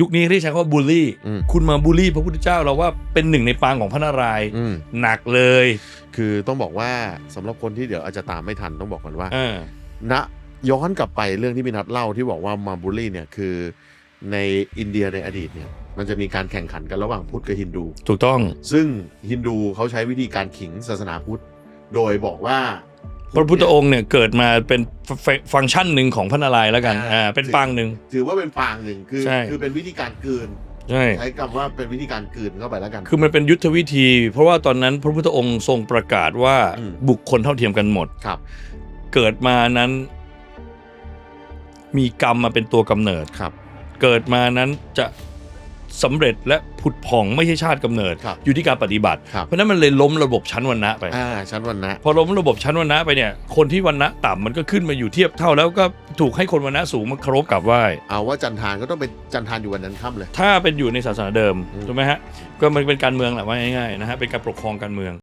ยุคนี้เรียกใช้คำว่าบูลลี่ อืม คุณมาบูลลี่พระพุทธเจ้าเราว่าเป็นหนึ่งในปางของพระนารายณ์อืมหนักเลยคือต้องบอกว่าสำหรับคนที่เดี๋ยวอาจจะตามไม่ทันต้องบอกก่อนว่า เออณย้อนกลับไปเรื่องที่พี่นัทเล่าที่บอกว่ามาบูลลี่เนี่ยคือในอินเดียในอดีตเนี่ยมันจะมีการแข่งขันกันระหว่างพุทธกับฮินดู ถูกต้องซึ่งฮินดูเขาใช้วิธีการขิงศาสนาพุทธ โดยบอกว่า พระพุทธองค์เนี่ยเกิดมาเป็นฟฟังก์ชันหนึ่งของพระนารายณ์แล้วกันอ่าอ่าเป็นปางหนึ่ง ถือว่าเป็นปางหนึ่งคือใช่ คือเป็นวิธีการกลืนใช่ ใช้คำว่าเป็นวิธีการกลืนเข้าไปแล้วกัน คือมันเป็นยุทธวิธี เพราะว่าตอนนั้นพระพุทธองค์ทรงประกาศว่าอืม บุคคลเท่าเทียมกันหมด ครับเกิดมานั้น มีกรรมมาเป็นตัวกำเนิด ครับ เกิดมานั้นจะ สำเร็จและผุดผ่องไม่ใช่ชาติกำเนิดครับอยู่ที่การปฏิบัติครับเพราะฉะนั้นมันเลยล้มระบบชั้นวรรณะไปอ่าชั้นวันนะพอล้มระบบชั้นวรรณะไปเนี่ยคนที่วรรณะต่ำมันก็ขึ้นมาอยู่เทียบเท่าแล้วก็ถูกให้คนวรรณะสูงมาเคารพกราบไหว้เอาว่าจันทานก็ต้องเป็นจันทานอยู่วันนั้นค่ำเลย ถ้าเป็นอยู่ในศาสนาเดิมอืมถูกไหมฮะก็มันเป็นการเมืองแหละว่าง่ายๆนะฮะเป็นการปกครองการเมือง